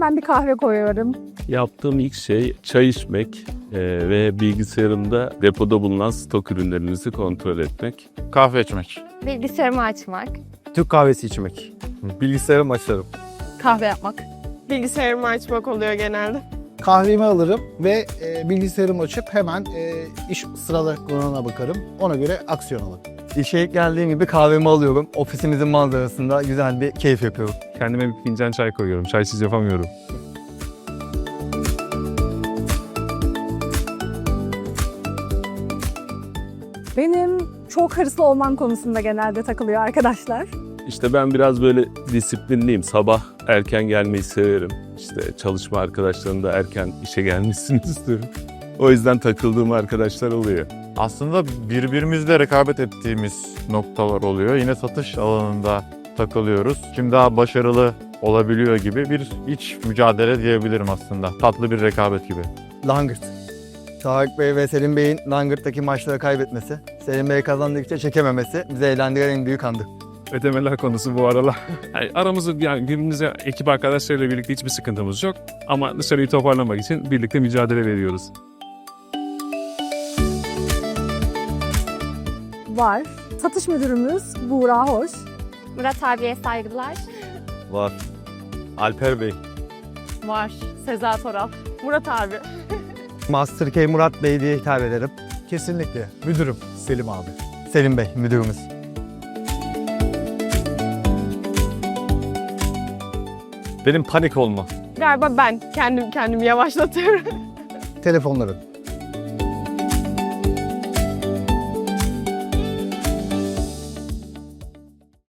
kahve koyuyorum. Yaptığım ilk şey çay içmek e, ve bilgisayarımda depoda bulunan stok ürünlerinizi kontrol etmek. Kahve içmek. Bilgisayarımı açmak. Türk kahvesi içmek. Bilgisayarımı açarım. Kahve yapmak. Bilgisayarımı açmak oluyor genelde. kahvemi alırım ve e, bilgisayarımı açıp hemen e, iş sıralarına bakarım. Ona göre aksiyon alırım. İşe ilk geldiğim gibi kahvemi alıyorum. Ofisimizin manzarasında güzel bir keyif yapıyorum. Kendime bir fincan çay koyuyorum. Çaysız yapamıyorum. Benim çok hırslı olmam konusunda genelde takılıyor arkadaşlar. İşte ben biraz böyle disiplinliyim. Sabah erken gelmeyi severim. İşte çalışma arkadaşlarım da erken işe gelmesini istiyorum. O yüzden takıldığım arkadaşlar oluyor. Aslında birbirimizle rekabet ettiğimiz noktalar oluyor. Yine satış alanında takılıyoruz. Kim daha başarılı olabiliyor gibi bir iç mücadele diyebilirim aslında. Tatlı bir rekabet gibi. Langırt. Tarık Bey ve Selim Bey'in Langırt'taki maçları kaybetmesi, Selim Bey kazandıkça çekememesi bizi eğlendiren en büyük andı. Ödemeler konusu bu aralar. Yani aramızda yani birbirimize ekip arkadaşlarıyla birlikte hiçbir sıkıntımız yok. Ama dışarıyı toparlamak için birlikte mücadele veriyoruz. Var. Satış müdürümüz Buğra Hoş. Murat abiye saygılar. Var. Alper Bey. Var. Seza Toral. Murat abi. Master K Murat Bey diye hitap ederim. Kesinlikle. Müdürüm Selim abi. Selim Bey müdürümüz. Benim panik olma. Galiba ben kendim kendimi yavaşlatıyorum. Telefonların